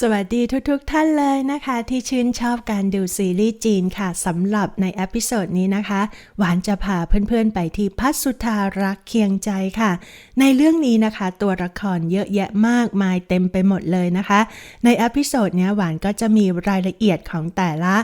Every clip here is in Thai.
สวัสดีทุกๆท่านเลยนะคะที่ชื่นชอบการดูซีรีส์จีนค่ะสำหรับในอพิโซดนี้นะคะ หวานจะพาเพื่อนๆไปที่พัสสุธารักเคียงใจค่ะ ในเรื่องนี้นะคะ ตัวละครเยอะแยะมากมายเต็มไปหมดเลยนะคะ ในอพิโซดนี้หวานก็จะมีรายละเอียดของแต่ละ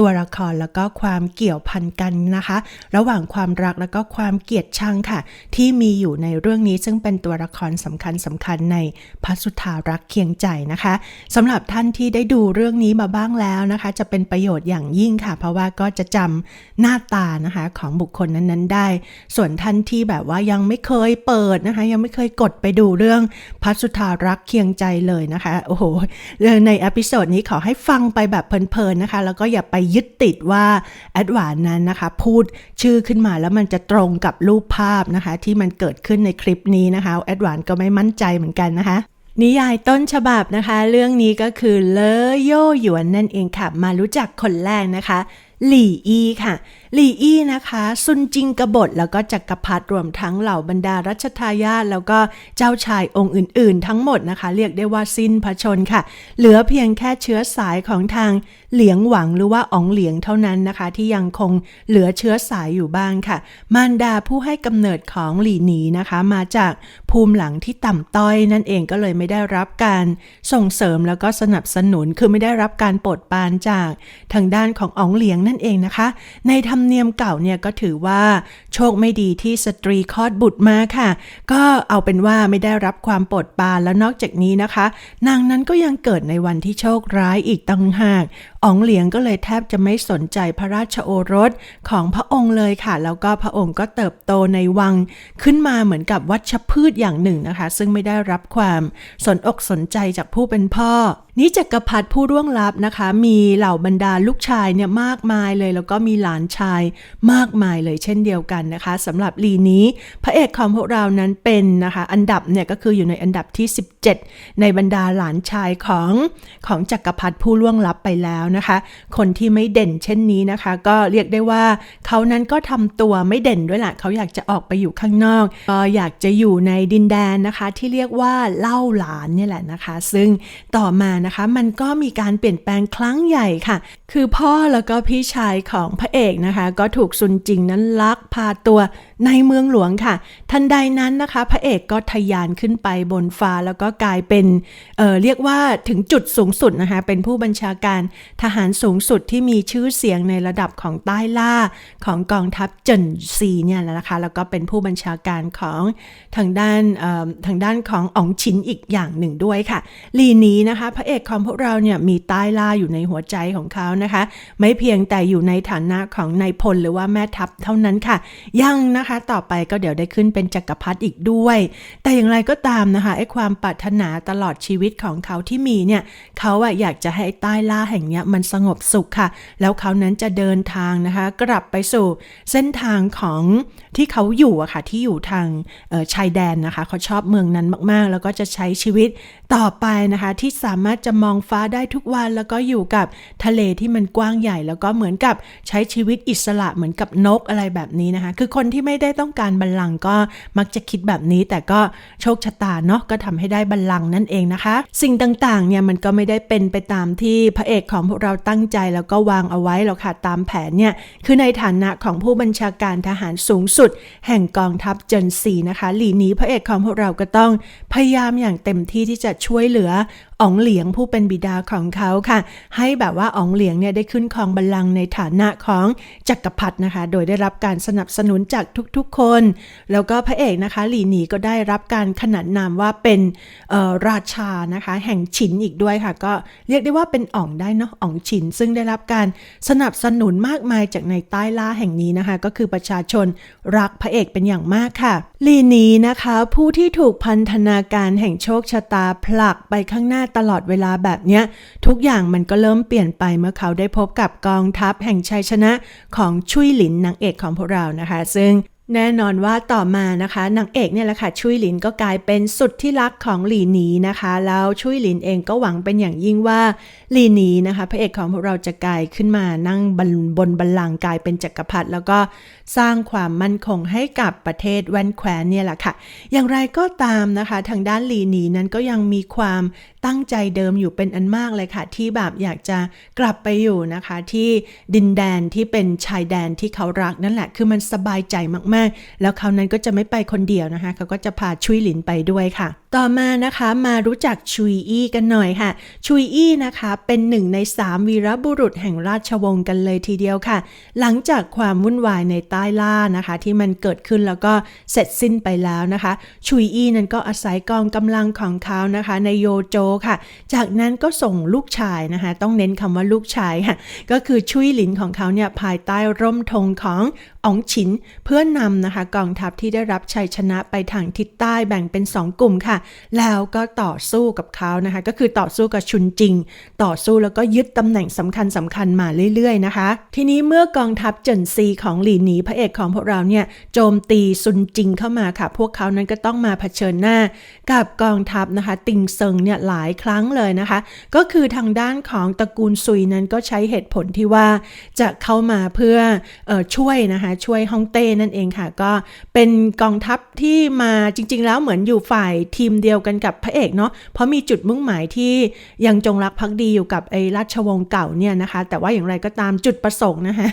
ตัวละครแล้วก็ความเกี่ยวพันกันนะคะ ระหว่างความรักแล้วก็ความเกลียดชังค่ะ ที่มีอยู่ในเรื่องนี้ซึ่งเป็นตัวละครสำคัญสำคัญในพัสุธารักเคียงใจนะคะสำหรับท่านที่ได้ดูเรื่องนี้มาบ้างแล้วนะคะ จะเป็นประโยชน์อย่างยิ่งค่ะ เพราะว่าก็จะจำหน้าตานะคะของบุคคลนั้นๆ ได้ ส่วนท่านที่แบบว่ายังไม่เคยเปิดนะคะ ยังไม่เคยกดไปดูเรื่องพัสุธารักเคียงใจเลยนะคะ โอ้โหในอพิโซดนี้ขอให้ฟังไปแบบเพลินๆนะคะ แล้วก็อย่าไปยึดติดว่าแอดวานนั้นนะคะ พูดชื่อขึ้นมาแล้วมันจะตรงกับรูปภาพนะคะ ที่มันเกิดขึ้นในคลิปนี้นะคะแอดวานก็ไม่มั่นใจเหมือนกันนะคะนิยายต้นฉบับนะคะ เรื่องนี้ก็คือเลอโยหยวนนั่นเองค่ะ มารู้จักคนแรกนะคะ หลี่อีค่ะ หลี่อี้นะคะซุนจิงกบฏแล้วก็จักรพรรดิรวมทั้งเหล่าบรรดารัชทายาทแล้วก็เจ้าชายองค์อื่น ๆ ทั้งหมดนะคะ เรียกได้ว่าสิ้นพระชนค่ะ เหลือเพียงแค่เชื้อสายของทางเหลียงหวังหรือว่าอ๋องเหลียงเท่านั้นนะคะ ที่ยังคงเหลือเชื้อสายอยู่บ้างค่ะ มารดาผู้ให้กำเนิดของหลี่หนีนะคะ มาจากภูมิหลังที่ต่ำต้อยนั่นเองก็เลยไม่ได้รับการส่งเสริมแล้วก็สนับสนุนคือไม่ได้รับการโปรดปรานจากทางด้านของอ๋องเหลียงนั่นเองนะคะ ในธรรมเนียมเก่าเนี่ยก็ถือว่าโชคไม่ดีที่สตรีคลอดบุตรมาค่ะ ก็เอาเป็นว่าไม่ได้รับความโปรดปรานแล้วนอกจากนี้นะคะ นางนั้นก็ยังเกิดในวันที่โชคร้ายอีกต่างหากอ๋องเหลียงก็เลยแทบจะไม่สนใจพระราชโอรสของพระองค์เลยค่ะ แล้วก็พระองค์ก็เติบโตในวังขึ้นมาเหมือนกับวัชพืชอย่างหนึ่งนะคะ ซึ่งไม่ได้รับความสนอกสนใจจากผู้เป็นพ่อนี้จักรพรรดิผู้ร่วงลับนะคะ มีเหล่าบรรดาลูกชายเนี่ยมากมายเลย แล้วก็มีหลานชายมากมายเลยเช่นเดียวกันนะคะสำหรับลีนี้ พระเอกของพวกเรานั้นเป็นนะคะอันดับเนี่ยก็คืออยู่ในอันดับที่ 17 ในบรรดาหลานชายของของจักรพรรดิผู้ล่วงลับไปแล้วนะคะ คนที่ไม่เด่นเช่นนี้นะคะ ก็เรียกได้ว่าเขานั้นก็ทำตัวไม่เด่นด้วยแหละเขาอยากจะออกไปอยู่ข้างนอกก็อยากจะอยู่ในดินแดนนะคะ ที่เรียกว่าเล่าหลานนี่แหละนะคะ ซึ่งต่อมานะคะมันก็มีการเปลี่ยนแปลงครั้งใหญ่ค่ะ คือพ่อแล้วก็พี่ชายของพระเอกนะคะก็ถูกซุนจิงนั้นลักพาตัวในเมืองหลวงค่ะ ทันใดนั้นนะคะ พระเอกก็ทะยานขึ้นไปบนฟ้าแล้วก็กลายเป็นเอ่อเรียกว่าถึงจุดสูงสุดนะคะเป็นผู้บัญชาการทหารสูงสุดที่มีชื่อเสียงในระดับของใต้ล่าของกองทัพเจินซีเนี่ยแหละนะคะแล้วก็เป็นผู้บัญชาการของทางด้านทางด้านของอ๋องชินอีกอย่างหนึ่งด้วยค่ะ ลีนี้นะคะ พระเอกของพวกเราเนี่ยมีใต้ล่าอยู่ในหัวใจของเขานะคะ ไม่เพียงแต่อยู่ในฐานะของนายพลหรือว่าแม่ทัพเท่านั้นค่ะ ยังนะคะต่อไปก็เดี๋ยวได้ขึ้นเป็นจักรพรรดิอีกด้วย แต่อย่างไรก็ตามนะคะไอ้ความปรารถนาตลอดชีวิตของเขาที่มีเนี่ยเขาอะอยากจะให้ใต้ล่าแห่งเนี้ยมันสงบสุขค่ะ แล้วเขานั้นจะเดินทางนะคะ กลับไปสู่เส้นทางของที่เขาอยู่อะค่ะที่อยู่ทางชายแดนนะคะเขาชอบเมืองนั้นมากๆ แล้วก็จะใช้ชีวิตต่อไปนะคะ ที่สามารถจะมองฟ้าได้ทุกวัน แล้วก็อยู่กับทะเลที่มันกว้างใหญ่ แล้วก็เหมือนกับใช้ชีวิตอิสระเหมือนกับนกอะไรแบบนี้นะคะ คือคนที่ไม่ได้ต้องการบัลลังก์ก็มักจะคิดแบบนี้ แต่ก็โชคชะตาเนาะก็ทำให้ได้บัลลังก์นั่นเองนะคะ สิ่งต่างๆเนี่ยมันก็ไม่ได้เป็นไปตามที่พระเอกของพวกเราตั้งใจแล้วก็วางเอาไว้หรอกค่ะตามแผนเนี่ยคือในฐานะของผู้บัญชาการทหารสูงสุดแห่งกองทัพเจินซีนะคะ หลีนี้พระเอกของพวกเราก็ต้องพยายามอย่างเต็มที่ที่จะช่วยเหลือ อ๋องเหลียงผู้เป็นบิดาของเขาค่ะ ให้แบบว่าอ๋องเหลียงเนี่ยได้ขึ้นครองบัลลังก์ในฐานะของจักรพรรดินะคะ โดยได้รับการสนับสนุนจากทุกๆคน แล้วก็พระเอกนะคะ หลีหนีก็ได้รับการขนานนามว่าเป็นราชานะคะ แห่งฉินอีกด้วยค่ะ ก็เรียกได้ว่าเป็นอ๋องได้เนาะอ๋องฉิน ซึ่งได้รับการสนับสนุนมากมายจากในใต้ล่าแห่งนี้นะคะ ก็คือประชาชนรักพระเอกเป็นอย่างมากค่ะ ลีนี้นะคะ ผู้ที่ถูกพันธนาการแห่งโชคชะตาผลักไปข้างหน้าตลอดเวลาแบบเนี้ย ทุกอย่างมันก็เริ่มเปลี่ยนไปเมื่อเขาได้พบกับกองทัพแห่งชัยชนะของชุยหลินนางเอกของพวกเรานะคะ ซึ่ง แน่นอนว่าต่อมานะคะนางเอกเนี่ยแหละค่ะชุยหลินก็กลายเป็นสุดที่รักของหลีหนีนะคะแล้วชุยหลินเองก็หวังเป็นอย่างยิ่งว่าหลีหนีนะคะพระเอกของพวกเราจะกลายขึ้นมานั่งบนบนบัลลังก์กลายเป็นจักรพรรดิแล้วก็สร้างความมั่นคงให้กับประเทศแวนแควนเนี่ยแหละค่ะ อย่างไรก็ตามนะคะ ทางด้านหลีหนีนั้นก็ยังมีความตั้งใจเดิมอยู่เป็นอันมากเลยค่ะ ที่แบบอยากจะกลับไปอยู่นะคะ ที่ดินแดนที่เป็นชายแดนที่เขารักนั่นแหละ คือมันสบายใจมากๆ แล้วเขานั้นก็จะไม่ไปคนเดียวนะคะเขาก็จะพาชุยหลินไปด้วยค่ะ ต่อมานะคะมารู้จักชุยอี้กันหน่อยค่ะ ชุยอี้นะคะเป็นหนึ่งในสามวีรบุรุษแห่งราชวงศ์กันเลยทีเดียวค่ะ หลังจากความวุ่นวายในใต้ล่านะคะ ที่มันเกิดขึ้นแล้วก็เสร็จสิ้นไปแล้วนะคะ ชุยอี้นั้นก็อาศัยกองกำลังของเขานะคะ ในโยโจค่ะ จากนั้นก็ส่งลูกชายนะคะ ต้องเน้นคำว่าลูกชายค่ะ ก็คือชุยหลินของเขาเนี่ยภายใต้ร่มธงของอ๋องฉิน เพื่อนำนะคะกองทัพที่ได้รับชัยชนะไปทางทิศใต้แบ่งเป็น 2 กลุ่มค่ะ แล้วก็ต่อสู้กับเขานะคะ ก็คือต่อสู้กับชุนจิง ต่อสู้แล้วก็ยึดตำแหน่งสำคัญสำคัญมาเรื่อยๆนะคะ ทีนี้เมื่อกองทัพเจินซีของหลีหนีพระเอกของพวกเราเนี่ยโจมตีซุนจิงเข้ามาค่ะ พวกเขานั้นก็ต้องมาเผชิญหน้า กับกองทัพนะคะ ติงเซิงเนี่ยหลายครั้งเลยนะคะ ก็คือทางด้านของตระกูลซุยนั้นก็ใช้เหตุผลที่ว่าจะเข้ามาเพื่อออช่วยนะคะช่วยฮ่องเต้นั่นเองค่ะ ก็เป็นกองทัพที่มาจริง ๆ แล้วเหมือนอยู่ฝ่ายทีมเดียวกันกับพระเอกเนาะเพราะมีจุดมุ่งหมายที่ยังจงรักภักดีอยู่กับไอ้ราชวงศ์เก่าเนี่ยนะคะ แต่ว่าอย่างไรก็ตามจุดประสงค์นะคะ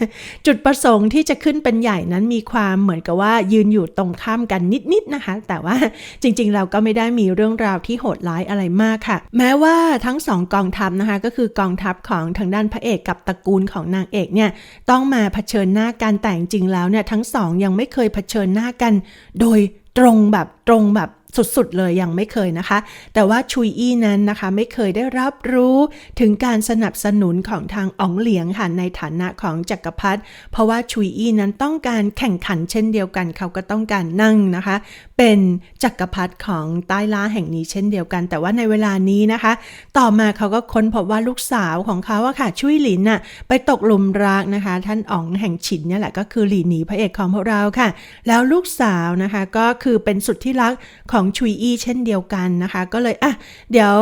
จุดประสงค์ที่จะขึ้นเป็นใหญ่นั้นมีความเหมือนกับว่ายืนอยู่ตรงข้ามกันนิดๆนะคะ แต่ว่าจริงๆเราก็ไม่ได้มีเรื่องราวที่โหดร้ายอะไรมากค่ะ แม้ว่าทั้งสองกองทัพนะคะก็คือกองทัพของทางด้านพระเอกกับตระกูลของนางเอกเนี่ยต้องมาเผชิญหน้ากันแต่จริงๆ แล้วเนี่ยทั้งสองยังไม่เคยเผชิญหน้ากัน โดยตรงแบบตรงแบบสุดๆ เลยยังไม่เคยนะคะ แต่ว่าชุยอี้นั้นนะคะไม่เคยได้รับรู้ถึงการสนับสนุนของทางอ๋องเหลียงค่ะในฐานะของจักรพรรดิเพราะว่าชุยอี้นั้นต้องการแข่งขันเช่นเดียวกัน เขาก็ต้องการนั่งนะคะ เป็นจักรพรรดิของใต้ล่าแห่งนี้เช่นเดียวกัน แต่ว่าในเวลานี้นะคะ ต่อมาเขาก็ค้นพบว่าลูกสาวของเขาอะค่ะชุยหลินน่ะไปตกหลุมรักนะคะ ท่านอ๋องแห่งฉินเนี่ยแหละก็คือหลีหนีพระเอกของพวกเราค่ะ แล้วลูกสาวนะคะก็คือเป็นสุดที่รักของชุยอี้เช่นเดียวกันนะคะ ก็เลยอะเดี๋ยว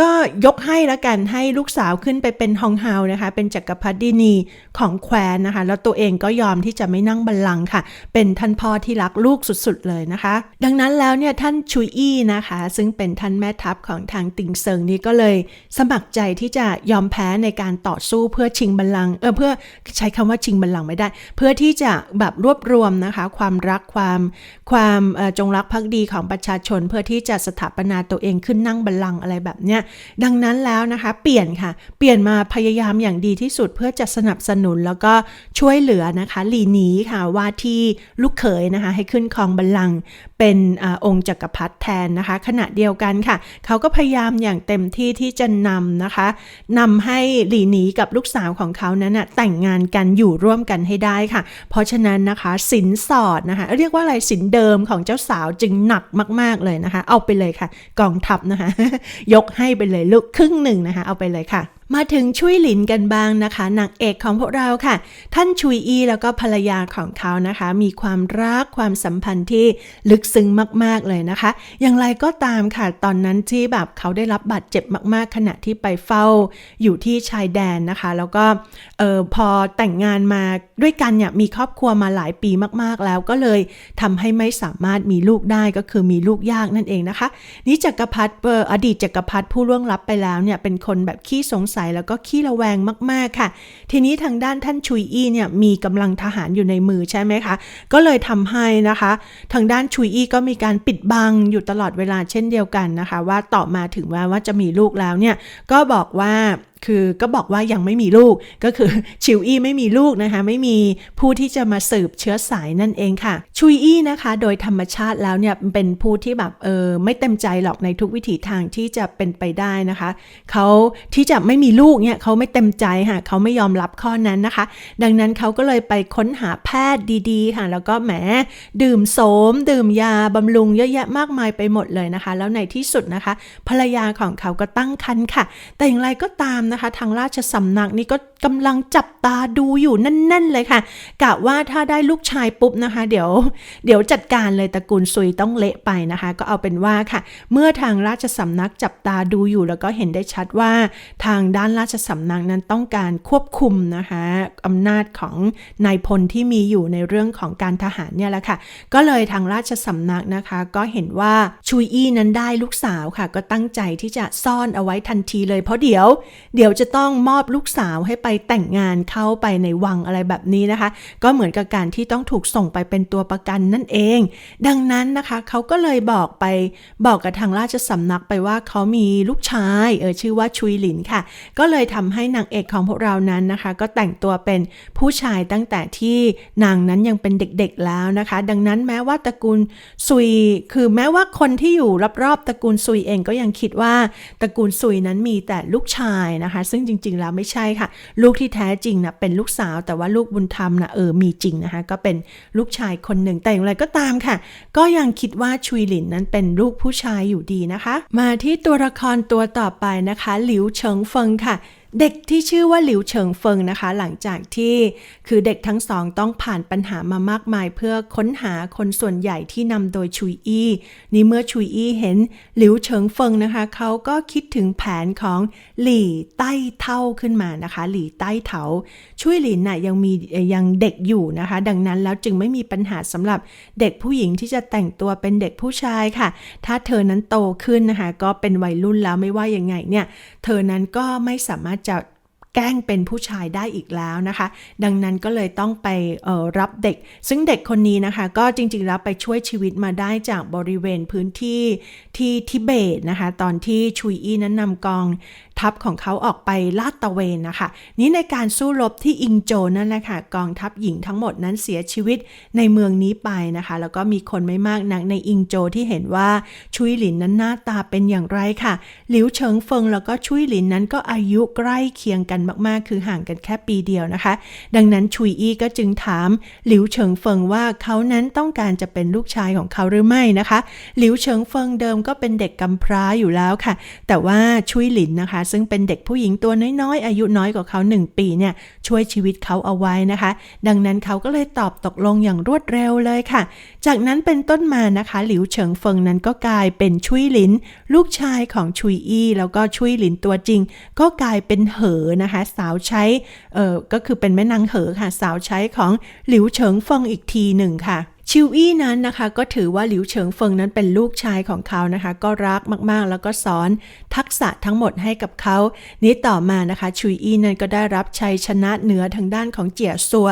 ก็ยกให้ละกันให้ลูกสาวขึ้นไปเป็นฮองเฮานะคะ เป็นจักรพรรดินีของแคว้นนะคะ แล้วตัวเองก็ยอมที่จะไม่นั่งบัลลังก์ค่ะ เป็นท่านพ่อที่รักลูกสุดๆเลยนะคะ ดังนั้นแล้วเนี่ยท่านชุยอี้นะคะ ซึ่งเป็นท่านแม่ทัพของทางติงเซิงนี้ก็เลย สมัครใจที่จะยอมแพ้ในการต่อสู้เพื่อชิงบัลลังก์เออเพื่อใช้คำว่าชิงบัลลังก์ไม่ได้ เพื่อที่จะแบบรวบรวมนะคะ ความรักความความจงรักภักดีของประชาชน เพื่อที่จะสถาปนาตัวเองขึ้นนั่งบัลลังก์อะไรแบบเนี้ยดังนั้นแล้วนะคะเปลี่ยนค่ะ เปลี่ยนมาพยายามอย่างดีที่สุดเพื่อจะสนับสนุนแล้วก็ช่วยเหลือนะคะหลีหนีค่ะว่าที่ลูกเขยนะคะให้ขึ้นครองบัลลังก์เป็นอองค์จักรพรรดิแทนนะคะ ขณะเดียวกันค่ะ เขาก็พยายามอย่างเต็มที่ที่จะนำนะคะนำให้หลีหนีกับลูกสาวของเขานั้นนะแต่งงานกันอยู่ร่วมกันให้ได้ค่ะ เพราะฉะนั้นนะคะสินสอดนะคะเรียกว่าอะไรสินเดิมของเจ้าสาวจึงหนักมาก ๆเลยนะคะ เอาไปเลยค่ะ กองทัพนะคะ ยกให้ไปเลยลูกครึ่งหนึ่งนะคะ เอาไปเลยค่ะ มาถึงชุยหลินกันบ้างนะคะนางเอกของพวกเราค่ะ ท่านชุยอีแล้วก็ภรรยาของเขานะคะ มีความรักความสัมพันธ์ที่ลึกซึ้งมาก ๆเลยนะคะ อย่างไรก็ตามค่ะ ตอนนั้นที่แบบเขาได้รับบาดเจ็บมาก ๆ ขณะที่ไปเฝ้าอยู่ที่ชายแดนนะคะ แล้วก็เออพอแต่งงานมาด้วยกันเนี่ยมีครอบครัวมาหลายปีมาก ๆแล้วก็เลยทำให้ไม่สามารถมีลูกได้ก็คือมีลูกยากนั่นเองนะคะ นี่จักรพรรดิอดีตจักรพรรดิผู้ล่วงลับไปแล้วเนี่ยเป็นคนแบบขี้สงสัยแล้วก็ขี้ระแวงมากๆค่ะ ทีนี้ทางด้านท่านชุยอี้เนี่ยมีกำลังทหารอยู่ในมือใช่ไหมคะ ก็เลยทำให้นะคะ ทางด้านชุยอี้ก็มีการปิดบังอยู่ตลอดเวลาเช่นเดียวกันนะคะ ว่าต่อมาถึงว่าว่าจะมีลูกแล้วเนี่ยก็บอกว่าคือก็บอกว่ายังไม่มีลูกก็คือชิวอี้ไม่มีลูกนะคะไม่มีผู้ที่จะมาสืบเชื้อสายนั่นเองค่ะ ชุยอี้นะคะโดยธรรมชาติแล้วเนี่ยเป็นผู้ที่แบบเออไม่เต็มใจหรอกในทุกวิถีทางที่จะเป็นไปได้นะคะเขาที่จะไม่มีลูกเนี่ยเขาไม่เต็มใจค่ะเขาไม่ยอมรับข้อนั้นนะคะ ดังนั้นเขาก็เลยไปค้นหาแพทย์ดีๆค่ะแล้วก็แหมดื่มโสม ดื่มยาบำรุงเยอะแยะมากมายไปหมดเลยนะคะ แล้วในที่สุดนะคะ ภรรยาของเขาก็ตั้งครรภ์ค่ะ แต่อย่างไรก็ตามนะคะ ทางราชสำนักนี่ก็กำลังจับตาดูอยู่แน่น ๆ เลยค่ะกะว่าถ้าได้ลูกชายปุ๊บนะคะ เดี๋ยวเดี๋ยวจัดการเลยตระกูลซุยต้องเละไปนะคะ ก็เอาเป็นว่าค่ะ เมื่อทางราชสำนักจับตาดูอยู่แล้วก็เห็นได้ชัดว่า ทางด้านราชสำนักนั้นต้องการควบคุมนะคะอำนาจของนายพลที่มีอยู่ในเรื่องของการทหารเนี่ยแหละค่ะ ก็เลยทางราชสำนักนะคะ ก็เห็นว่าชุยอี้นั้นได้ลูกสาวค่ะ ก็ตั้งใจที่จะซ่อนเอาไว้ทันทีเลยเพราะเดี๋ยวเดี๋ยวจะต้องมอบลูกสาวให้ไปแต่งงานเข้าไปในวังอะไรแบบนี้นะคะ ก็เหมือนกับการที่ต้องถูกส่งไปเป็นตัวประกันนั่นเอง ดังนั้นนะคะเขาก็เลยบอกไปบอกกับทางราชสำนักไปว่าเขามีลูกชายเออชื่อว่าชุยหลินค่ะ ก็เลยทำให้นางเอกของพวกเรานั้นนะคะ ก็แต่งตัวเป็นผู้ชายตั้งแต่ที่นางนั้นยังเป็นเด็กๆแล้วนะคะ ดังนั้นแม้ว่าตระกูลซุย คือแม้ว่าคนที่อยู่รอบๆตระกูลซุยเองก็ยังคิดว่าตระกูลซุยนั้นมีแต่ลูกชายนะคะ ซึ่งจริง ๆ แล้วไม่ใช่ค่ะ ลูกที่แท้จริงนะเป็นลูกสาว แต่ว่าลูกบุญธรรมนะเออมีจริงนะคะ ก็เป็นลูกชายคนหนึ่งแต่อย่างไรก็ตามค่ะ ก็ยังคิดว่าชุยหลินนั้นเป็นลูกผู้ชายอยู่ดีนะคะ มาที่ตัวละครตัวต่อไปนะคะ หลิวเฉิงเฟิงค่ะ เด็กที่ชื่อว่าหลิวเฉิงเฟิงนะคะ หลังจากที่คือเด็กทั้งสองต้องผ่านปัญหามามากมาย เพื่อค้นหาคนส่วนใหญ่ที่นำโดยชุยอี้นี่เมื่อชุยอี้เห็นหลิวเฉิงเฟิงนะคะ เขาก็คิดถึงแผนของหลี่ใต้เท่าขึ้นมานะคะ หลี่ใต้เถาช่วยหลินน่ะยังมียังเด็กอยู่นะคะ ดังนั้นแล้วจึงไม่มีปัญหาสำหรับเด็กผู้หญิงที่จะแต่งตัวเป็นเด็กผู้ชายค่ะ ถ้าเธอนั้นโตขึ้นนะคะ ก็เป็นวัยรุ่นแล้วไม่ว่ายังไงเนี่ยเธอนั้นก็ไม่สามารถจะแกล้งเป็นผู้ชายได้อีกแล้วนะคะ ดังนั้นก็เลยต้องไปรับเด็ก ซึ่งเด็กคนนี้นะคะ ก็จริงๆแล้วไปช่วยชีวิตมาได้จากบริเวณพื้นที่ที่ทิเบตนะคะ ตอนที่ชุยอี้นั้นนำกอง ทัพของเขาออกไปลาดตะเวนนะคะ นี้ในการสู้รบที่อิงโจนั่นแหละค่ะกองทัพหญิงทั้งหมดนั้นเสียชีวิตในเมืองนี้ไปนะคะ แล้วก็มีคนไม่มากนักในอิงโจที่เห็นว่าชุยหลินนั้นหน้าตาเป็นอย่างไรค่ะ หลิวเฉิงเฟิงแล้วก็ชุยหลินนั้นก็อายุใกล้เคียงกันมากๆ คือห่างกันแค่ปีเดียวนะคะ ดังนั้นชุยอี้ก็จึงถามหลิวเฉิงเฟิงว่าเขานั้นต้องการจะเป็นลูกชายของเขาหรือไม่นะคะ หลิวเฉิงเฟิงเดิมก็เป็นเด็กกำพร้าอยู่แล้วค่ะ แต่ว่าชุยหลินนะคะซึ่งเป็นเด็กผู้หญิงตัวน้อยๆ อายุน้อยกว่าเขา 1 ปีเนี่ยช่วยชีวิตเขาเอาไว้นะคะ ดังนั้นเขาก็เลยตอบตกลงอย่างรวดเร็วเลยค่ะ จากนั้นเป็นต้นมานะคะ หลิวเฉิงเฟิงนั้นก็กลายเป็นชุยหลิน ลูกชายของชุยอี้แล้วก็ชุยหลินตัวจริง ก็กลายเป็นเหอนะคะ สาวใช้เออก็คือเป็นแม่นางเหอค่ะ สาวใช้ของหลิวเฉิงเฟิงอีกทีหนึ่งค่ะ ชิวอี้นั้นนะคะ ก็ถือว่าหลิวเฉิงเฟิงนั้นเป็นลูกชายของเขานะคะ ก็รักมากๆ แล้วก็สอนทักษะทั้งหมดให้กับเขา นี้ต่อมานะคะชุยอี้นั้นก็ได้รับชัยชนะเหนือทางด้านของเจียซัว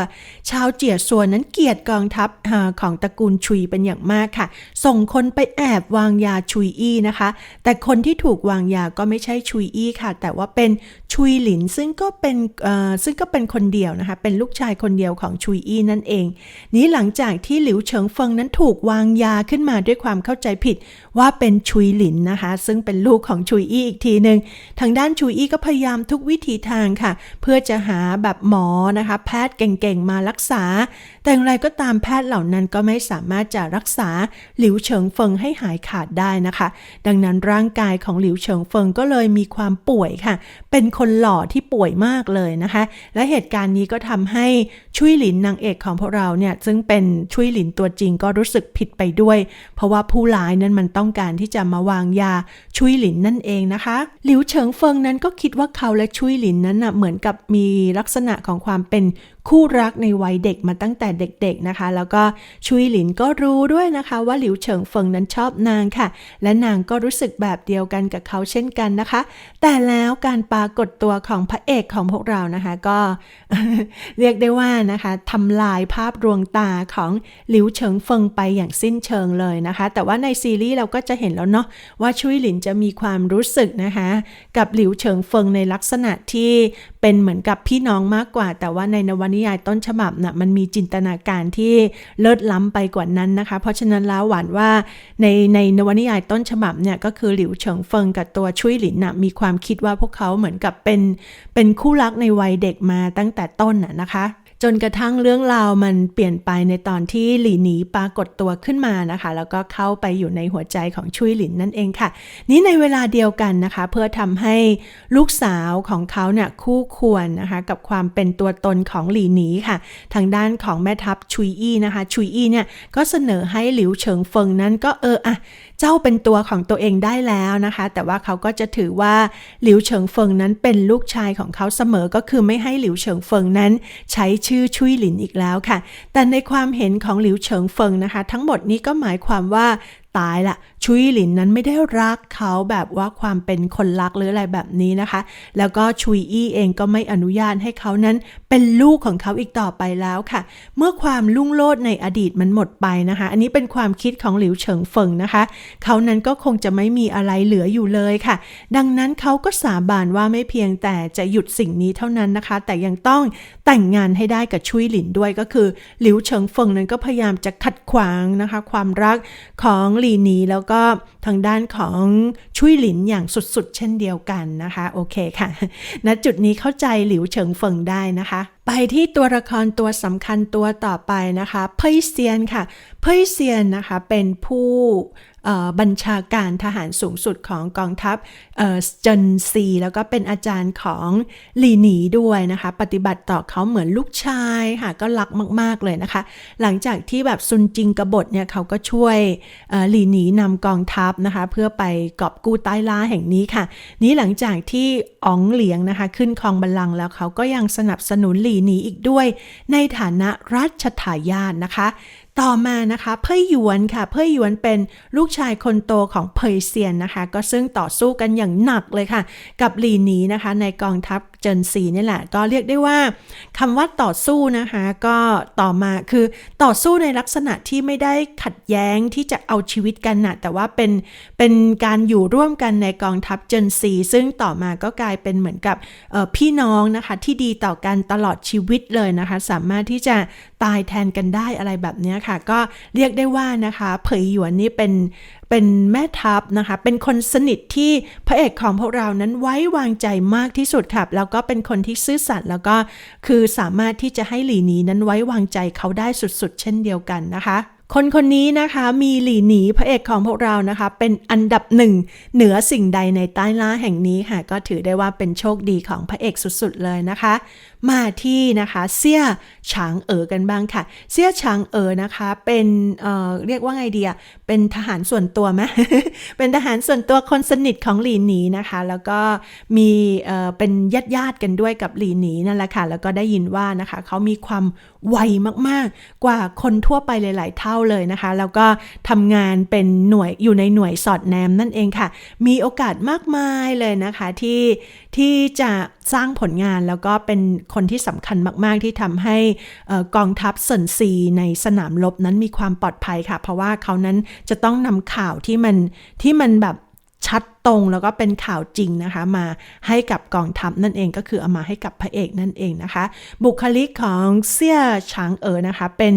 ชาวเจียซัวนั้นเกลียดกองทัพของตระกูลชุยเป็นอย่างมากค่ะ ส่งคนไปแอบวางยาชุยอี้นะคะ แต่คนที่ถูกวางยาก็ไม่ใช่ชุยอี้ค่ะ แต่ว่าเป็นชุยหลินซึ่งก็เป็นซึ่งก็เป็นคนเดียวนะคะเป็นลูกชายคนเดียวของชุยอี้นั่นเอง นี้หลังจากที่หลิวเฉิงเฟิงนั้นถูกวางยาขึ้นมาด้วยความเข้าใจผิด ว่าเป็นชุยหลินนะคะ ซึ่งเป็นลูกของชุยอี้อีกทีหนึ่งทางด้านชุยอี้ก็พยายามทุกวิถีทางค่ะ เพื่อจะหาแบบหมอนะคะ แพทย์เก่งๆมารักษา แต่อย่างไรก็ตามแพทย์เหล่านั้นก็ไม่สามารถจะรักษาหลิวเฉิงเฟิงให้หายขาดได้นะคะ ดังนั้นร่างกายของหลิวเฉิงเฟิงก็เลยมีความป่วยค่ะ เป็นคนหล่อที่ป่วยมากเลยนะคะ และเหตุการณ์นี้ก็ทำให้ชุยหลินนางเอกของพวกเราเนี่ยซึ่งเป็นชุยหลินตัวจริงก็รู้สึกผิดไปด้วย เพราะว่าผู้ร้ายนั้นมันต้องการที่จะมาวางยาชุยหลินนั่นเองนะคะหลิวเฉิงเฟิงนั้นก็คิดว่าเขาและชุยหลินนั้นนะเหมือนกับมีลักษณะของความเป็น คู่รักในวัยเด็กมาตั้งแต่เด็กๆนะคะ แล้วก็ชุยหลินก็รู้ด้วยนะคะว่าหลิวเฉิงเฟิงนั้นชอบนางค่ะ และนางก็รู้สึกแบบเดียวกันกับเขาเช่นกันนะคะ แต่แล้วการปรากฏตัวของพระเอกของพวกเรานะคะก็เรียกได้ว่านะคะทำลายภาพดวงตาของหลิวเฉิงเฟิงไปอย่างสิ้นเชิงเลยนะคะ แต่ว่าในซีรีส์เราก็จะเห็นแล้วเนาะว่าชุยหลินจะมีความรู้สึกนะคะกับหลิวเฉิงเฟิงในลักษณะที่เป็นเหมือนกับพี่น้องมากกว่า แต่ว่าในนวนิิยายต้นฉบับนะ่ะมันมีจินตนาการที่เลิศล้ำไปกว่านั้นนะคะ เพราะฉะนั้นแล้วหวานว่าในในนวนิยายต้นฉบับเนี่ยก็คือหลิวเฉิงเฟิงกับตัวชุยหลินนะ่ะมีความคิดว่าพวกเขาเหมือนกับเป็นเป็นคู่รักในวัยเด็กมาตั้งแต่ต้นน่ะนะคะ จนกระทั่งเรื่องราวมันเปลี่ยนไปในตอนที่หลีหนีปรากฏตัวขึ้นมานะคะ แล้วก็เข้าไปอยู่ในหัวใจของชุยหลินนั่นเองค่ะ นี้ในเวลาเดียวกันนะคะ เพื่อทำให้ลูกสาวของเขาเนี่ยคู่ควรนะคะ กับความเป็นตัวตนของหลีหนีค่ะ ทางด้านของแม่ทัพชุยอี้นะคะ ชุยอี้เนี่ยก็เสนอให้หลิวเฉิงเฟิงนั้นก็เอออะเจ้าเป็นตัวของตัวเองได้แล้วนะคะ แต่ว่าเขาก็จะถือว่าหลิวเฉิงเฟิงนั้นเป็นลูกชายของเขาเสมอก็คือไม่ให้หลิวเฉิงเฟิงนั้น ใช้ชื่อชุยหลินอีกแล้วค่ะ แต่ในความเห็นของหลิวเฉิงเฟิงนะคะ ทั้งหมดนี้ก็หมายความว่าตายละ ชุยหลินนั้นไม่ได้รักเขาแบบว่าความเป็นคนรักหรืออะไรแบบนี้นะคะ แล้วก็ชุยอี้เองก็ไม่อนุญาตให้เขานั้นเป็นลูกของเขาอีกต่อไปแล้วค่ะ เมื่อความลุ่งโลดในอดีตมันหมดไปนะคะ อันนี้เป็นความคิดของหลิวเฉิงเฟิงนะคะ เขานั้นก็คงจะไม่มีอะไรเหลืออยู่เลยค่ะ ดังนั้นเขาก็สาบานว่าไม่เพียงแต่จะหยุดสิ่งนี้เท่านั้นนะคะ แต่ยังต้องแต่งงานให้ได้กับชุยหลินด้วยก็คือหลิวเฉิงเฟิงนั้นก็พยายามจะขัดขวางนะคะ ความรักของหลีหนีแล้วก็ทางด้านของชุยหลินอย่างสุดๆ เช่นเดียวกันนะคะ โอเคค่ะณจุดนี้เข้าใจหลิวเฉิงเฟิงได้นะคะ ไปที่ตัวละครตัวสำคัญตัวต่อไปนะคะ เพยเซียนค่ะ เพยเซียนนะคะเป็นผู้บัญชาการทหารสูงสุดของกองทัพเจนซี แล้วก็เป็นอาจารย์ของหลีหนีด้วยนะคะ ปฏิบัติต่อเขาเหมือนลูกชายค่ะก็รักมาก ๆ เลยนะคะ หลังจากที่แบบซุนจิงกบฏเนี่ยเขาก็ช่วยหลีหนีนำกองทัพนะคะ เพื่อไปกอบกู้ใต้ล่าแห่งนี้ค่ะ นี้หลังจากที่อ๋องเหลียงนะคะ ขึ้นครองบัลลังก์แล้วเขาก็ยังสนับสนุนหลีหนีอีกด้วย ในฐานะรัชทายาทนะคะ ต่อมานะคะเพยหยวนค่ะ เพยหยวนเป็นลูกชายคนโตของเพยเซียนนะคะ ก็ซึ่งต่อสู้กันอย่างหนักเลยค่ะ กับหลีหนีนะคะ ในกองทัพเจินซีนี่แหละ ก็เรียกได้ว่าคำว่าต่อสู้นะคะ ก็ต่อมาคือต่อสู้ในลักษณะที่ไม่ได้ขัดแย้งที่จะเอาชีวิตกันนะแต่ว่าเป็นเป็นการอยู่ร่วมกันในกองทัพเจินซี ซึ่งต่อมาก็กลายเป็นเหมือนกับพี่น้องนะคะ ที่ดีต่อกันตลอดชีวิตเลยนะคะ สามารถที่จะตายแทนกันได้อะไรแบบนี้ค่ะ ก็เรียกได้ว่านะคะเผยหยวนนี่เป็นเป็นแม่ทัพนะคะ เป็นคนสนิทที่พระเอกของพวกเรานั้นไว้วางใจมากที่สุดค่ะ แล้วก็เป็นคนที่ซื่อสัตย์แล้วก็คือสามารถที่จะให้หลีนีนั้นไว้วางใจเขาได้สุดๆ เช่นเดียวกันนะคะ คนคนนี้นะคะมีหลีหนีพระเอกของพวกเรานะคะ เป็นอันดับหนึ่งเหนือสิ่งใดในใต้ล่าแห่งนี้ค่ะ ก็ถือได้ว่าเป็นโชคดีของพระเอกสุดๆเลยนะคะ มาที่นะคะเซี่ยฉางเอ๋อกันบ้างค่ะเซี่ยฉางเอ๋อนะคะเป็นเอ่อเรียกว่าไงเดีอะเป็นทหารส่วนตัวไหมเป็นทหารส่วนตัวคนสนิทของหลีหนีนะคะ แล้วก็มีเอ่อเป็นญาติญาติกันด้วยกับหลีหนีนั่นแหละค่ะแล้วก็ได้ยินว่านะคะเขามีความไวมากๆ กว่าคนทั่วไปหลาย ๆ เท่าเลยนะคะ แล้วก็ทำงานเป็นหน่วยอยู่ในหน่วยสอดแนมนั่นเองค่ะ มีโอกาสมากมายเลยนะคะที่ที่จะสร้างผลงานแล้วก็เป็นคนที่สำคัญมากๆ ที่ทำให้กองทัพเซนซีในสนามรบนั้นมีความปลอดภัยค่ะ เพราะว่าเขานั้นจะต้องนำข่าวที่มันที่มันแบบชัด ตรงแล้วก็เป็นข่าวจริงนะคะ มาให้กับกองทัพนั่นเองก็คือเอามาให้กับพระเอกนั่นเองนะคะ บุคลิกของเซี่ยฉางเอ๋อนะคะ เป็น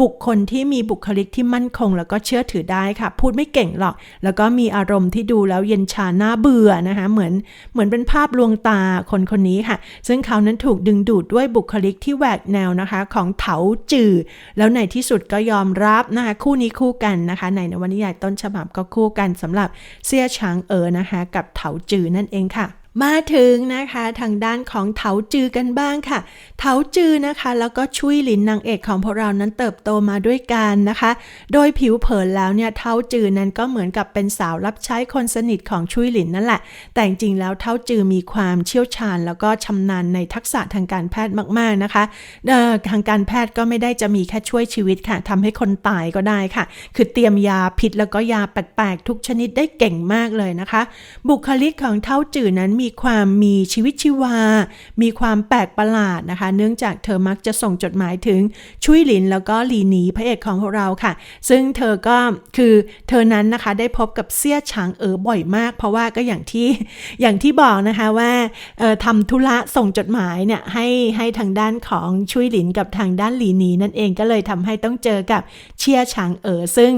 บุคคลที่มีบุคลิกที่มั่นคง แล้วก็เชื่อถือได้ค่ะ พูดไม่เก่งหรอก แล้วก็มีอารมณ์ที่ดูแล้วเย็นชาหน้าเบื่อนะคะ เหมือนเหมือนเป็นภาพลวงตาคนคนนี้ค่ะ ซึ่งเขานั้นถูกดึงดูดด้วยบุคลิกที่แหวกแนวนะคะ ของเถาจือแล้วในที่สุดก็ยอมรับนะคะคู่นี้คู่กันนะคะ ในนวนิยายต้นฉบับก็คู่กันสำหรับเซี่ยฉางเอ๋อนะคะ กับเถาจือนั่นเองค่ะ มาถึงนะคะทางด้านของเถาจือกันบ้างค่ะ เถาจือนะคะ แล้วก็ชุยหลินนางเอกของพวกเรานั้นเติบโตมาด้วยกันนะคะ โดยผิวเผินแล้วเนี่ยเถาจือนั้นก็เหมือนกับเป็นสาวรับใช้คนสนิทของชุยหลินนั่นแหละ แต่จริงๆแล้วเถาจือมีความเชี่ยวชาญ แล้วก็ชำนาญในทักษะทางการแพทย์มาก ๆนะคะทางการแพทย์ก็ไม่ได้จะมีแค่ช่วยชีวิตค่ะทำให้คนตายก็ได้ค่ะ คือเตรียมยาพิษแล้วก็ยาแปลกๆทุกชนิดได้เก่งมากเลยนะคะ บุคลิกของเถาจือนั้นมีความมีชีวิตชีวา มีความแปลกประหลาดนะคะ เนื่องจากเธอมักจะส่งจดหมายถึงชุยหลินแล้วก็หลีหนีพระเอกของเราค่ะ ซึ่งเธอก็คือเธอนั้นนะคะได้พบกับเซี่ยฉางเอ๋อบ่อยมาก เพราะว่าก็อย่างที่อย่างที่บอกนะคะว่าทำธุระส่งจดหมายเนี่ยให้ให้ทางด้านของชุยหลินกับทางด้านหลีหนีนั่นเองก็เลยทำให้ต้องเจอกับเชี่ยฉางเอ๋อซึ่ง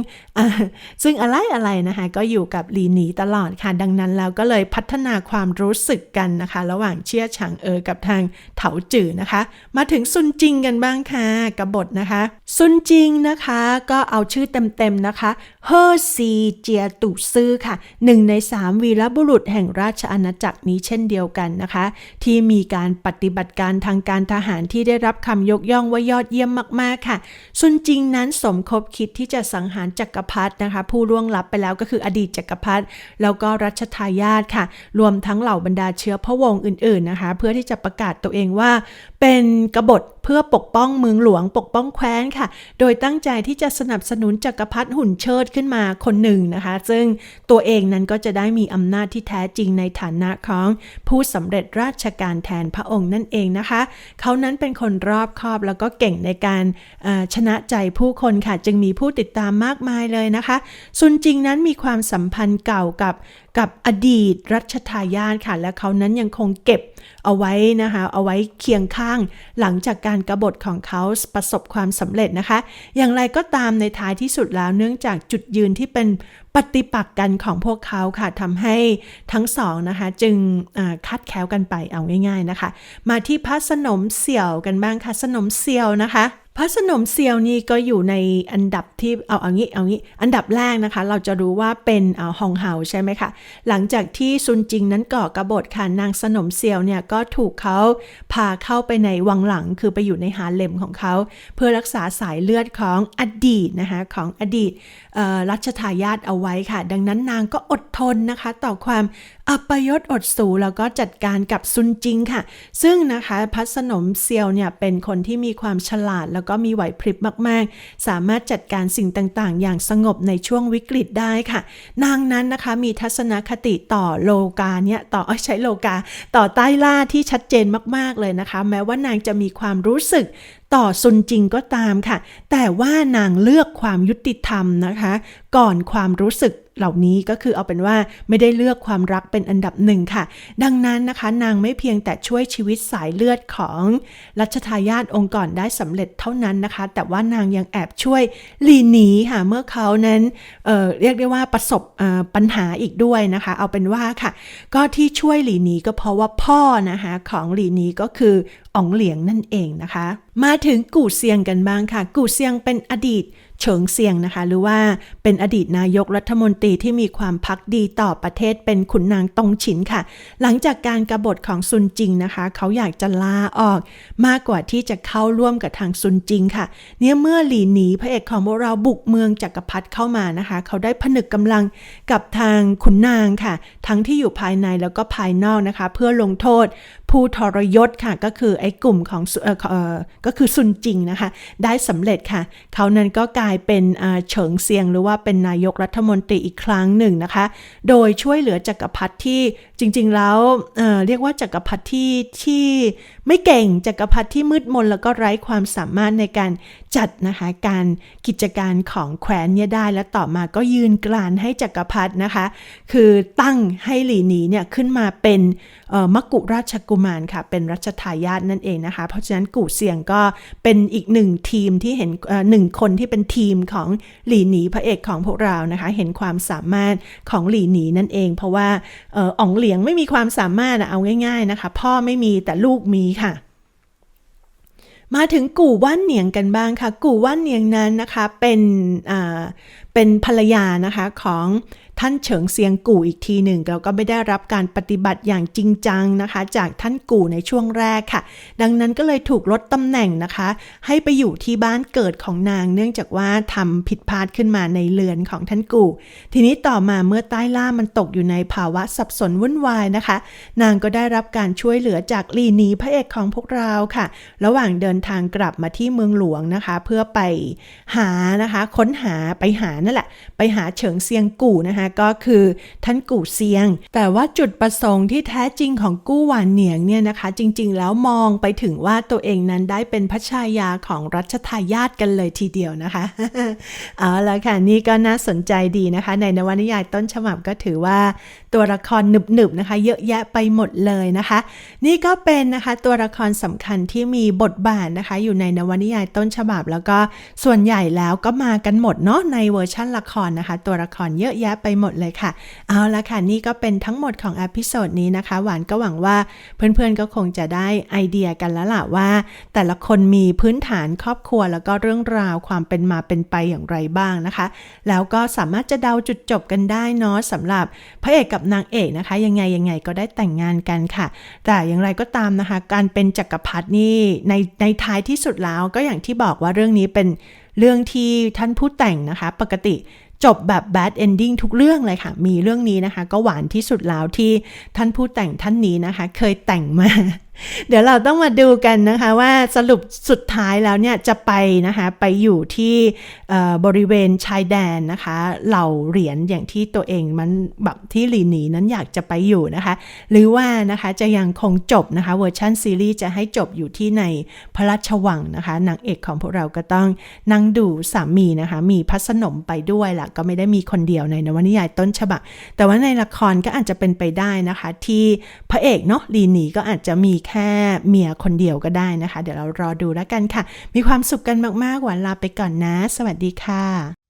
ซึ่งอะไรอะไรนะคะก็อยู่กับหลีหนีตลอดค่ะดังนั้นแล้วก็เลยพัฒนาความรู้รู้สึกกันนะคะ ระหว่างเชี่ยฉางเออกับทางเถาจื่อนะคะ มาถึงซุนจิงกันบ้างค่ะกบฏนะคะ ซุนจิงนะคะก็เอาชื่อเต็มๆนะคะเฮอซีเจียตุซื่อค่ะหนึ่งในสามวีรบุรุษแห่งราชอาณาจักรนี้เช่นเดียวกันนะคะ ที่มีการปฏิบัติการทางการทหารที่ได้รับคำยกย่องว่ายอดเยี่ยมมากๆค่ะ ซุนจิงนั้นสมคบคิดที่จะสังหารจักรพรรดินะคะ ผู้ล่วงลับไปแล้วก็คืออดีตจักรพรรดิแล้วก็รัชทายาทค่ะ รวมทั้งเหล่าบรรดาเชื้อพระวงศ์อื่นๆนะคะ เพื่อที่จะประกาศตัวเองว่า เป็นกบฏ เพื่อปกป้องเมืองหลวงปกป้องแคว้นค่ะ โดยตั้งใจที่จะสนับสนุนจักรพรรดิหุ่นเชิดขึ้นมาคนหนึ่งนะคะ ซึ่งตัวเองนั้นก็จะได้มีอำนาจที่แท้จริงในฐานะของผู้สำเร็จราชการแทนพระองค์นั่นเองนะคะ เขานั้นเป็นคนรอบคอบแล้วก็เก่งในการชนะใจผู้คนค่ะ จึงมีผู้ติดตามมากมายเลยนะคะ ซุนจิงนั้นมีความสัมพันธ์เก่ากับกับอดีตรัชทายาทค่ะ และเขานั้นยังคงเก็บเอาไว้นะคะ เอาไว้เคียงข้างหลังจากการการกรบฏของเขาประสบความสำเร็จนะคะ อย่างไรก็ตามในท้ายที่สุดแล้วเนื่องจากจุดยืนที่เป็นปฏิปักษ์กันของพวกเขาค่ะทำให้ทั้งสองนะคะ จึงคัดแค้วกันไปเอาง่าย ๆนะคะ มาที่พระสนมเสี่ยวกันบ้างค่ะสนมเสี่ยวนะคะ พระสนมเซียวนี่ก็อยู่ในอันดับที่เอาเอางี้เอางี้ อันดับแรกนะคะ เราจะรู้ว่าเป็นเอาฮองเฮาใช่ไหมคะ หลังจากที่ซุนจิงนั้นก่อกบฏค่ะนางสนมเซียวเนี่ยก็ถูกเขาพาเข้าไปในวังหลังคือไปอยู่ในหาเลมของเขา เพื่อรักษาสายเลือดของอดีตนะคะของอดีตรัชทายาทเอาไว้ค่ะ ดังนั้นนางก็อดทนนะคะ ต่อความอัปยศอดสูแล้วก็จัดการกับซุนจิงค่ะ ซึ่งนะคะพระสนมเซียวเนี่ยเป็นคนที่มีความฉลาด แล้วก็มีไหวพริบมาก ๆ สามารถจัดการสิ่งต่างๆ อย่างสงบในช่วงวิกฤตได้ค่ะ นางนั้นนะคะมีทัศนคติต่อโลกาเนี่ยต่ออใช้โลกา ต่อใต้ล่าที่ชัดเจนมาก ๆ เลยนะคะ แม้ว่านางจะมีความรู้สึกต่อซุนจริงก็ตามค่ะ แต่ว่านางเลือกความยุติธรรมนะคะ ก่อนความรู้สึก เหล่านี้ก็คือเอาเป็นว่าไม่ได้เลือกความรักเป็นอันดับหนึ่งค่ะ ดังนั้นนะคะ นางไม่เพียงแต่ช่วยชีวิตสายเลือดของรัชทายาทองค์ก่อนได้สำเร็จเท่านั้นนะคะ แต่ว่านางยังแอบช่วยหลีหนีค่ะเมื่อเขานั้นเเรียกได้ว่าประสบปัญหาอีกด้วยนะคะ เอาเป็นว่าค่ะ ก็ที่ช่วยหลีหนีก็เพราะว่าพ่อนะคะของหลีหนีก็คืออ๋องเหลียงนั่นเองนะคะ มาถึงกู่เซียงกันบ้างค่ะ กู่เซียงเป็นอดีต เฉิงเซียงนะคะ หรือว่าเป็นอดีตนายกรัฐมนตรีที่มีความพักดีต่อประเทศเป็นขุนนางตงฉินค่ะ หลังจากการกรบฏของซุนจิงนะคะ เขาอยากจะลาออกมากกว่าที่จะเข้าร่วมกับทางซุนจิงค่ะ เนี่ยเมื่อหลีหนีพระเอกของพวกเราบุกเมืองจักรพรรดิเข้ามานะคะ เขาได้ผนึกกำลังกับทางขุนนางค่ะ ทั้งที่อยู่ภายในแล้วก็ภายนอกนะคะ เพื่อลงโทษ ผู้ทรยศค่ะก็คือไอ้กลุ่มของออก็คือซุนจิงนะคะ ได้สำเร็จค่ะ เขานั้นก็กลายเป็นเฉิงเซียงหรือว่าเป็นนายกรัฐมนตรีอีกครั้งหนึ่งนะคะ โดยช่วยเหลือจักรพรรดิที่จริง ๆ แล้วเเรียกว่าจักรพรรดิที่ที่ ไม่เก่งจักรพรรดิที่มืดมนแล้วก็ไร้ความสามารถในการจัดนะคะการกิจการของแคว้นเนี่ยได้ และต่อมาก็ยืนกรานให้จักรพรรดินะคะ คือตั้งให้หลีหนีเนี่ยขึ้นมาเป็นมกุราชกุมารค่ะ เป็นรัชทายาทนั่นเองนะคะ เพราะฉะนั้นกู่เซียงก็เป็นอีกหนึ่งทีมที่เห็นหนึ่งคนที่เป็นทีมของหลีหนีพระเอกของพวกเรานะคะ เห็นความสามารถของหลีหนีนั่นเอง เพราะว่าอออ๋องเหลียงไม่มีความสามารถเอาง่าย ๆนะคะ พ่อไม่มีแต่ลูกมีค่ะ มาถึงกู่ว่านเหนียงกันบ้างค่ะ กู่ว่านเหนียงนั้นนะคะ เป็นเป็นภรรยานะคะของ ท่านเฉิงเซียงกู่อีกทีหนึ่งแล้วก็ไม่ได้รับการปฏิบัติอย่างจริงจังนะคะ จากท่านกู่ในช่วงแรกค่ะ ดังนั้นก็เลยถูกลดตำแหน่งนะคะ ให้ไปอยู่ที่บ้านเกิดของนาง เนื่องจากว่าทำผิดพลาดขึ้นมาในเรือนของท่านกู่ ทีนี้ต่อมาเมื่อใต้ล่ามันตกอยู่ในภาวะสับสนวุ่นวายนะคะ นางก็ได้รับการช่วยเหลือจากลีหนีพระเอกของพวกเราค่ะ ระหว่างเดินทางกลับมาที่เมืองหลวงนะคะ เพื่อไปหานะคะ ค้นหาไปหานั่นแหละ ไปหาเฉิงเซียงกู่นะคะก็คือท่านกู่เซียง แต่ว่าจุดประสงค์ที่แท้จริงของกู้หวานเหนียงเนี่ยนะคะ จริงๆ แล้วมองไปถึงว่าตัวเองนั้นได้เป็นพระชายาของรัชทายาทกันเลยทีเดียวนะคะเอาละค่ะนี่ก็น่าสนใจดีนะคะ ในนวนิยายต้นฉบับก็ถือว่าตัวละครหนึบๆนะคะ เยอะแยะไปหมดเลยนะคะ นี่ก็เป็นนะคะตัวละครสำคัญที่มีบทบาทนะคะ อยู่ในนวนิยายต้นฉบับ แล้วก็ส่วนใหญ่แล้วก็มากันหมดเนาะในเวอร์ชั่นละครนะคะ ตัวละครเยอะแยะไปหมดเลยค่ะ เอาละค่ะ นี่ก็เป็นทั้งหมดของอพิโซดนี้นะคะ หวานก็หวังว่าเพื่อนๆก็คงจะได้ไอเดียกันแล้วล่ะว่า แต่ละคนมีพื้นฐานครอบครัว แล้วก็เรื่องราวความเป็นมาเป็นไปอย่างไรบ้างนะคะ แล้วก็สามารถจะเดาจุดจบกันได้เนาะสำหรับพระเอกกับนางเอกนะคะ ยังไงยังไงก็ได้แต่งงานกันค่ะ แต่อย่างไรก็ตามนะคะ การเป็นจักรพรรดินี่ในในท้ายที่สุดแล้วก็อย่างที่บอกว่าเรื่องนี้เป็นเรื่องที่ท่านผู้แต่งนะคะ ปกติ จบแบบ bad ending ทุกเรื่องเลยค่ะ มีเรื่องนี้นะคะ ก็หวานที่สุดแล้วที่ท่านผู้แต่งท่านนี้นะคะ เคยแต่งมา เดี๋ยวเราต้องมาดูกันนะคะว่าสรุปสุดท้ายแล้วเนี่ยจะไปนะคะไปอยู่ที่บริเวณชายแดนนะคะเหล่าเหรียญอย่างที่ตัวเองมันแบบที่หลีหนีนั้นอยากจะไปอยู่นะคะ หรือว่านะคะจะยังคงจบนะคะเวอร์ชันซีรีส์จะให้จบอยู่ที่ในพระราชวังนะคะนางเอกของพวกเราก็ต้องนั่งดูสามีนะคะมีพัสนมไปด้วยล่ะก็ไม่ได้มีคนเดียวในนวนิยายต้นฉบับแต่ว่าในละครก็อาจจะเป็นไปได้นะคะ ที่พระเอกเนาะลีหนีก็อาจจะมีแค่เมียคนเดียวก็ได้นะคะ เดี๋ยวเรารอดูแล้วกันค่ะ มีความสุขกันมากๆหวานลาไปก่อนนะ สวัสดีค่ะ